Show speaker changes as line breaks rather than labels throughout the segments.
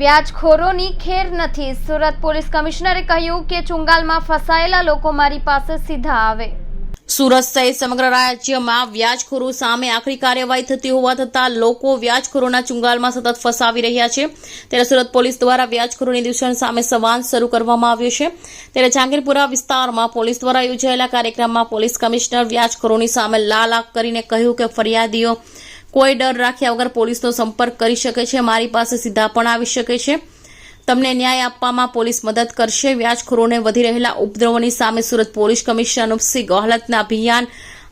વ્યાજખોરોની ખેર નથી. સુરત પોલીસ કમિશનરે કહ્યું કે ચુંગાલમાં ફસાયેલા લોકો મારી પાસે સીધા આવે.
સુરત સહિત સમગ્ર રાજ્યમાં વ્યાજખોરો સામે આખરી કાર્યવાહી થતી હોવા છતાં લોકો વ્યાજખોરોના ચુંગાલમાં સતત ફસાવી રહ્યા છે. ત્યારે સુરત પોલીસ દ્વારા વ્યાજખોરોની દૂષણ સામે સંવાદ શરૂ કરવામાં આવ્યો છે. ત્યારે જાંગીરપુરા વિસ્તારમાં પોલીસ દ્વારા યોજાયેલા કાર્યક્રમમાં પોલીસ કમિશનર વ્યાજખોરોની સામે લાલ કરીને કહ્યું કે ફરિયાદીઓ કોઈ ડર રાખ્યા વગર પોલીસનો સંપર્ક કરી શકે છે, મારી પાસે સીધા પણ આવી શકે છે. તમને ન્યાય આપવામાં પોલીસ મદદ કરશે. વ્યાજખોરોને વધી રહેલા ઉપદ્રવોની સામે સુરત પોલીસ કમિશનર અનુપસિંહ ગોહલતના અભિયાન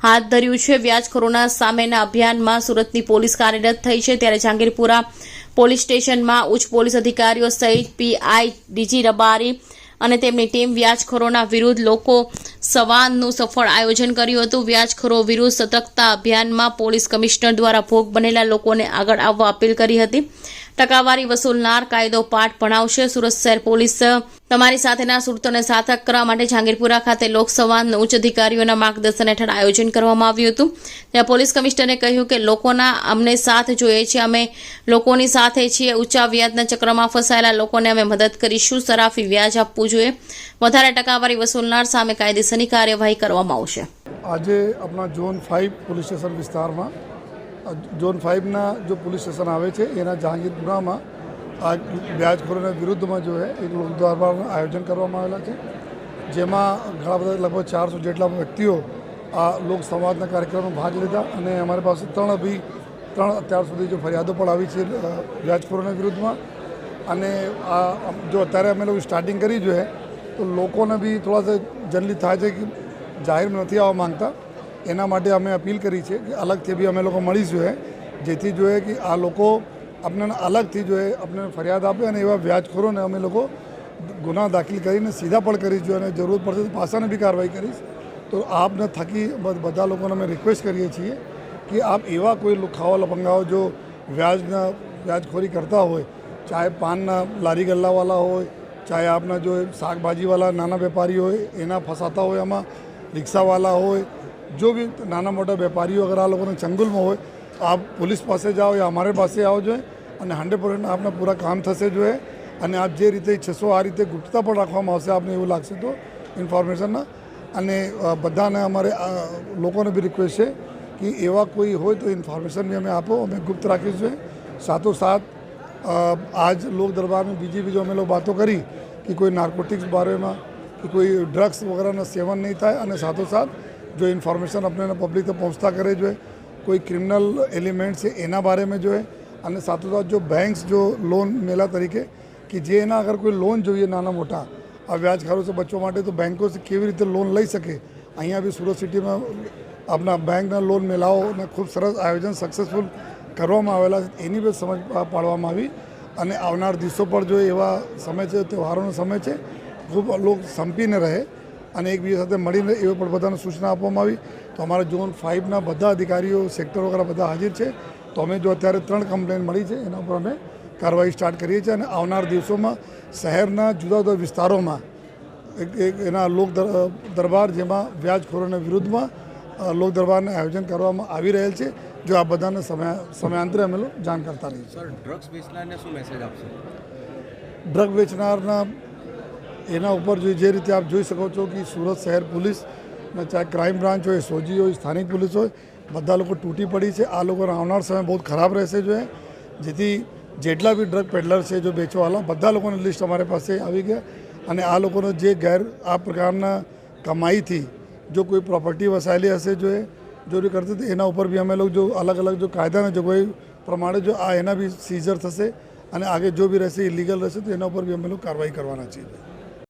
હાથ ધર્યું છે. વ્યાજખોરોના સામેના અભિયાનમાં સુરતની પોલીસ કાર્યરત થઈ છે. ત્યારે જહાંગીરપુરા પોલીસ સ્ટેશનમાં ઉચ્ચ પોલીસ અધિકારીઓ સહિત પીઆઈ ડીજી રબારી અને તેમની ટીમ વ્યાજખોરોના વિરુદ્ધ લોકો સવાનનું સફળ આયોજન કર્યું હતું. વ્યાજખોરો વિરુદ્ધ સતર્કતા અભિયાનમાં પોલીસ કમિશનર દ્વારા ભોગ બનેલા લોકોને આગળ આવવા અપીલ કરી હતી. ટકાવારી વસૂલનાર કાયદો પાઠ ભણાવશે. સુરત શહેર પોલીસ તમારી સાથેના સુરતોને સાર્થક કરવા માટે જાંગીરપુરા ખાતે લોકસંવાદ ઉચ્ચ અધિકારીઓના માર્ગદર્શન હેઠળ આયોજન કરવામાં આવ્યું હતું. ત્યાં પોલીસ કમિશનરે કહ્યું કે લોકોના અમને સાથ જોઈએ છે અમે લોકોની સાથે છીએ, ઊંચા વ્યાજના ચક્રમાં ફસાયેલા લોકોને અમે મદદ કરીશું સરાફી વ્યાજ આપવું જોઈએ. વધારે ટકાવારી વસૂલનાર સામે કાયદેસરની કાર્યવાહી કરવામાં આવશે.
આજે આપણા ઝોન ફાઇવ પોલીસ સ્ટેશન વિસ્તારમાં ઝોન ફાઇવના જો પોલીસ સ્ટેશન આવે છે, એના જહાંગીરપુરામાં આ વ્યાજખોરોના વિરુદ્ધમાં જો એક લોક દરબારનું આયોજન કરવામાં આવેલા છે. જેમાં ઘણા બધા લગભગ ચારસો જેટલા વ્યક્તિઓ આ લોક સંવાદના કાર્યક્રમમાં ભાગ લીધા અને અમારી પાસે ત્રણ અભી, ત્રણ અત્યાર સુધી જો ફરિયાદો પણ આવી છે વ્યાજખોરોના વિરુદ્ધમાં. અને આ જો અત્યારે અમે લોકો સ્ટાર્ટિંગ કરી જોઈએ તો લોકોને બી થોડા જનરલી થાય છે કે જાહેરમાં નથી આવવા માંગતા. એના માટે અમે અપીલ કરી છે કે અલગથી બી અમે લોકો મળીશું જેથી જોઈએ કે આ લોકો આપણને અલગથી જોઈએ આપણને ફરિયાદ આપે અને એવા વ્યાજખોરોને અમે લોકો ગુના દાખલ કરીને સીધા પણ કરીશું અને જરૂર પડશે તો પાસાને બી કાર્યવાહી કરીશ. તો આપને થકી બધા લોકોને અમે રિક્વેસ્ટ કરીએ છીએ કે આપ એવા કોઈ ખાવા લપંગાઓ જો વ્યાજના, વ્યાજખોરી કરતા હોય, ચાહે પાનના લારી ગલ્લાવાળા હોય, ચાહે આપના જો શાકભાજીવાળા નાના વેપારી હોય, એના ફસાતા હોય, આમાં રિક્ષાવાળા હોય, જો બી નાના મોટા વેપારીઓ અગર આ લોકોને ચંગુલમાં હોય, આપ પોલીસ પાસે જાઓ યા અમારે પાસે આવો જોઈએ અને હંડ્રેડ પર્સન્ટ આપના પૂરા કામ થશે જોઈએ અને આપ જે રીતે ઈચ્છશો, આ રીતે ગુપ્તતા પણ રાખવામાં આવશે આપને એવું લાગશે તો ઇન્ફોર્મેશનના અને બધાને અમારે લોકોને બી રિક્વેસ્ટ છે કે એવા કોઈ હોય તો ઇન્ફોર્મેશન બી અમે આપો, અમે ગુપ્ત રાખીશું સાથોસાથ આજ લોક દરબારમાં બીજી બીજી અમે લોકો વાતો કરી કે કોઈ નાર્કોટિક્સ બારેમાં કે કોઈ ડ્રગ્સ વગેરેનું સેવન નહીં થાય અને સાથોસાથ જો ઇન્ફોર્મેશન આપણે પબ્લિક તો પહોંચતા કરે જોઈએ કોઈ ક્રિમિનલ એલિમેન્ટ છે એના બારેમાં જોઈએ અને સાથોસાથ જો બેંક્સ જો લોન મેલા તરીકે, કે જે એના અગર કોઈ લોન જોઈએ નાના મોટા, આ વ્યાજ ખર્ચો બચવા માટે તો બેંકો કેવી રીતે લોન લઈ શકે? અહીંયા બી સુરત સિટીમાં આપણા બેંકના લોન મેળાઓને ખૂબ સરસ આયોજન સક્સેસફુલ કરવામાં આવેલા છે. એની બી સમજ પાડવામાં આવી. અને આવનાર દિવસો પર જો એવા સમય છે, તહેવારોનો સમય છે, ખૂબ લોકો સંપીને રહે અને એકબીજા સાથે મળીને એવી પણ બધાને સૂચના આપવામાં આવી. તો અમારા ઝોન ફાઇવના બધા અધિકારીઓ સેક્ટર વગેરે બધા હાજર છે. તો અમે જો અત્યારે ત્રણ કમ્પ્લેન મળી છે એના ઉપર અમે કાર્યવાહી સ્ટાર્ટ કરીએ છીએ અને આવનાર દિવસોમાં શહેરના જુદા જુદા વિસ્તારોમાં એક એક એના લોક દરબાર જેમાં વ્યાજખોરોના વિરુદ્ધમાં લોક દરબારનું આયોજન કરવામાં આવી રહેલ છે જો આ બધાને સમય સમયાંતરે અમે લોકો જાણ કરતા રહીએ છીએ.
સર ડ્રગ્સ વેચનારને શું મેસેજ આપશો?
ડ્રગ વેચનારના એના ઉપર જો જે રીતે આપ જોઈ શકો છો કે સુરત શહેર પોલીસ ચાહે ક્રાઇમ બ્રાન્ચ હોય સોજી હોય સ્થાનિક પોલીસ હોય બધા લોકો તૂટી પડી છે. આ લોકોનો આવનાર સમય બહુ ખરાબ રહેશે જોઈએ જેથી જેટલા બી ડ્રગ પેડલર છે જો વેચવાવાળા બધા લોકોની લિસ્ટ અમારી પાસે આવી ગયા. અને આ લોકોનો જે ગેર, આ પ્રકારના કમાઈથી જો કોઈ પ્રોપર્ટી વસાયેલી હશે જો એ ચોરી કરતી હતી એના ઉપર બી અમે લોકો જો અલગ અલગ જો કાયદાના જોગવાઈ પ્રમાણે જો આ એના બી સીઝર થશે. અને આગે જો બી રહેશે ઇલીગલ રહેશે તો એના ઉપર બી અમે લોકો કાર્યવાહી કરવાના છીએ.